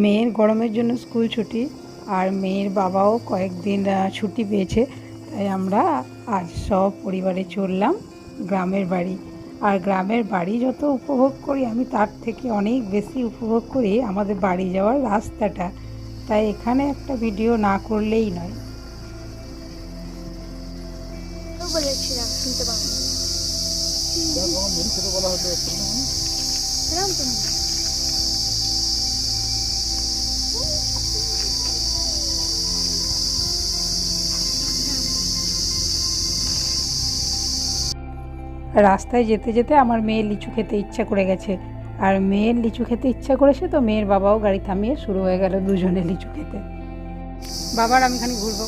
মেয়ের গরমের জন্য স্কুল ছুটি আর মেয়ের বাবাও কয়েকদিন ছুটি পেয়েছে তাই আমরা আজ সব পরিবারে চললাম গ্রামের বাড়ি। আর গ্রামের বাড়ি যত উপভোগ করি আমি তার থেকে অনেক বেশি উপভোগ করি আমাদের বাড়ি যাওয়ার রাস্তাটা। তাই এখানে একটা ভিডিও না করলেই নয়। বলেছিলাম শুনতে পাবো রাস্তায় যেতে যেতে আমার মেয়ের লিচু খেতে ইচ্ছা করে গেছে। আর মেয়ের লিচু খেতে ইচ্ছা করেছে তো মেয়ের বাবাও গাড়ি থামিয়ে শুরু হয়ে গেল দুজনে লিচু খেতে। বাবার আমি খানি ঘুরবো।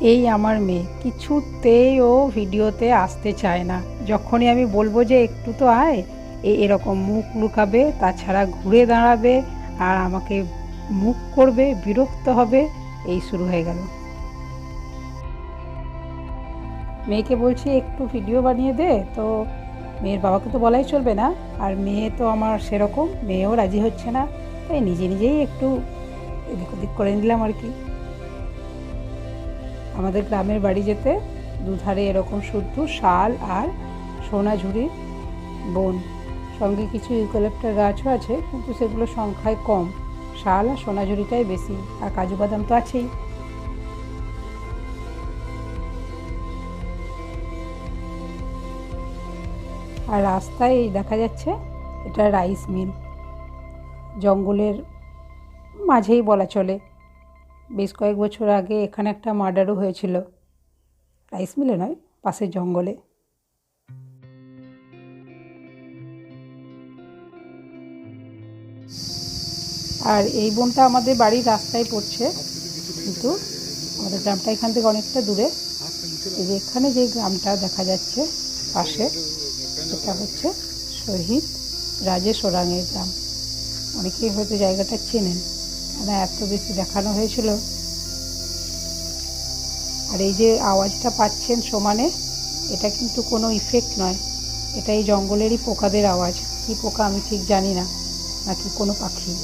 এই আমার মেয়ে। কিছুতেই ও ভিডিওতে আসতে চায় না। যখনই আমি বলব যে একটু তো আয়, এ এরকম মুখ লুকাবে, তাছাড়া ঘুরে দাঁড়াবে, আর আমাকে মুখ করবে, বিরক্ত হবে, এই শুরু হয়ে গেল। মেয়েকে বলছি, একটু ভিডিও বানিয়ে দে। তো মেয়ের বাবাকে তো বলাই চলবে না। আর মেয়ে তো আমার সেরকম, মেয়েও রাজি হচ্ছে না। তাই নিজে নিজেই একটু এদিক ওদিক করে নিলাম আর কি। আমাদের গ্রামের বাড়ি যেতে দুধারে এরকম শুদ্ধ শাল আর সোনাঝুরির বন, সঙ্গে কিছু ইউক্যালিপ্টার গাছও আছে, কিন্তু সেগুলো সংখ্যায় কম। শাল আর সোনাঝুরিটাই বেশি, আর কাজু বাদাম তো আছেই। আর রাস্তায় এই দেখা যাচ্ছে এটা রাইস মিল। জঙ্গলের মাঝেই বলা চলে। বেশ কয়েক বছর আগে এখানে একটা মার্ডারও হয়েছিল। রাইস মিলে নয়, পাশের জঙ্গলে। আর এই বনটা আমাদের বাড়ির রাস্তায় পড়ছে, কিন্তু আমাদের গ্রামটা এখান থেকে অনেকটা দূরে। এই যে এখানে যে গ্রামটা দেখা যাচ্ছে, পাশে এটা হচ্ছে শহীদ রাজেশ ওরাঙের গ্রাম। অনেকেই হয়তো জায়গাটা চেনেন। কেন এত বেশি দেখানো হয়েছিল। আর এই যে আওয়াজটা পাচ্ছেন সমানে, এটা কিন্তু কোনো ইফেক্ট নয়। এটা এই জঙ্গলেরই পোকাদের আওয়াজ। কি পোকা আমি ঠিক জানি না, নাকি কোনো পাখি।